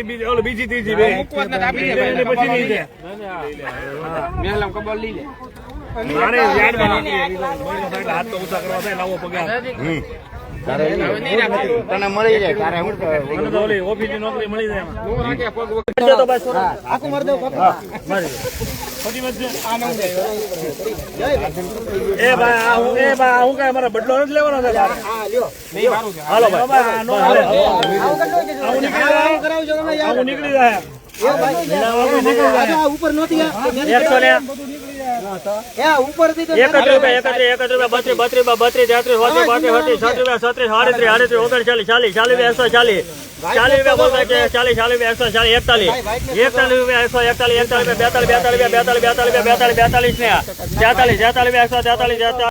બીજી ઓલી બીજી ત્રીજી બે. પેલી પછી ની છે મારે હાથ તો ઊંચા કરવા થાય લાવો પગાર તને મળી જાય તારે હું નોકરી મળી જાય. તો બસ આખું મારી દઉં? એ ભાઈ આ હું એ ભાઈ હું કાંઈ મારા બદલો નથી લેવાનો છે હાલો ભાઈ. નીકળી જાય. ઉપર નહોતી એકસો ને ઉપર રૂપિયા, એકત્રીસ, એકત્રીસ બત્રીસ, બત્રીસ, બત્રીસ, તેત્રીસ, ચોત્રીસ, પાંત્રીસ, છત્રીસ, છત્રીસ રૂપિયા, છત્રીસ, આડત્રીસ, આડત્રીસ, ચાલીસ, ચાલીસ ચાલીસ. ચાલીસ રૂપિયા બોલતા છે, ચાલીસ, ચાલીસ એકસો ચાલીસ, એકતાલીસ. એકતાલીસ એકતાલીસ, એકતાલીસ રૂપિયા, બેતાલીસ, બેતાલીસ રૂપિયા, બેતાલીસ, બેતાલીસ રૂપિયા, બેતાલીસ, બેતાલીસ ને આ. તેતાલીસ, તેતાલીસ રૂપિયા, એકસો તેતાલીસ, તેતાલીસ.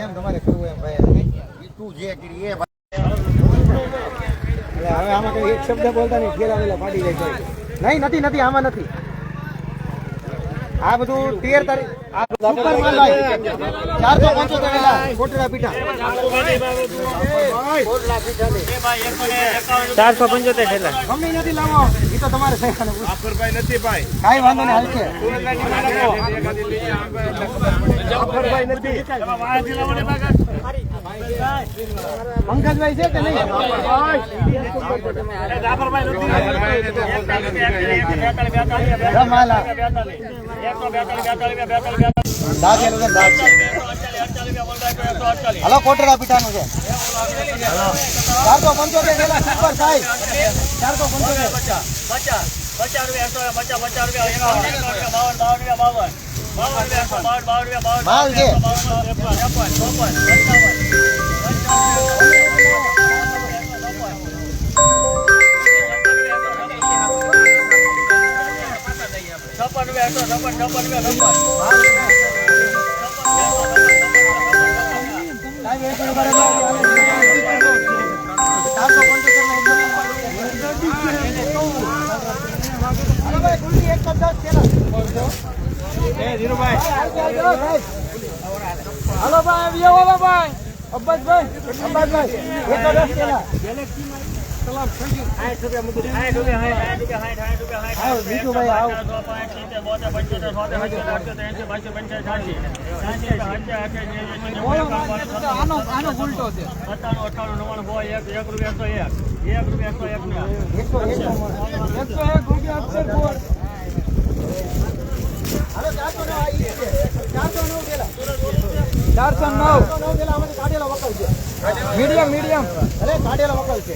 એમ તમારે કરવું એમ ભાઈ તું જે કરી એ હવે આમાં કઈ એક શબ્દ બોલતા નહીં ફેર આવેલા ફાટી જાય છે. નહીં નથી નથી આમાં નથી આ બધું તેર તારીખ આ સુપર માલ ભાઈ ચારસો પંચોતેર વેલા કોટડા પીઠા. ચારસો પંચોતેર થયેલા ગમે નથી લાવો એ તો તમારે. ભાઈ નથી ભાઈ. કાંઈ વાંધો નહીં હાલશે જાફરભાઈ નથી. પંકજભાઈ છે કે નહીં? હલો, કોટડા પીઠાનું છે. ચારસો પંચોતેર વેલા સુપર સાઈઝ ચારસો પંચોતેર. પચાસ. પચાસ પચાસ રૂપિયા પચાસ પચાસ રૂપિયા બાવન બાવન રૂપિયા એકદમ. ભાઈ, કુલથી એક કદાચ. હાલો ભાઈ આવીએ વાલા ભાઈ અબ્બાસભાઈ અબ્બાસભાઈ એક દસ સો એક રૂપિયા એકસો એક એક રૂપિયા એકસો એક ને એકસો એકસો મળે. એકસો એક રૂપિયા અક્ષર બોલ હાલો ચારસો નવ આ ઈ છે. ચારસો નવ પેલા ચારસો નવ. Medium medium. અરે કાઢેલા વકલ છે?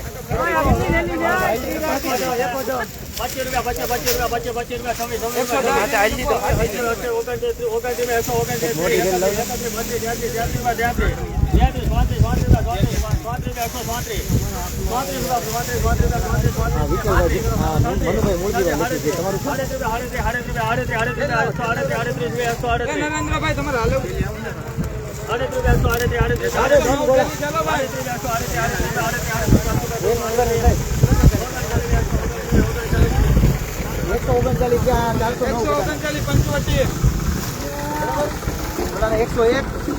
નરેન્દ્રભાઈ તમારે હાલો. આડત્રીસ રૂપિયા એકસો ઓગણચાલીસ ચારસો એકસો એક.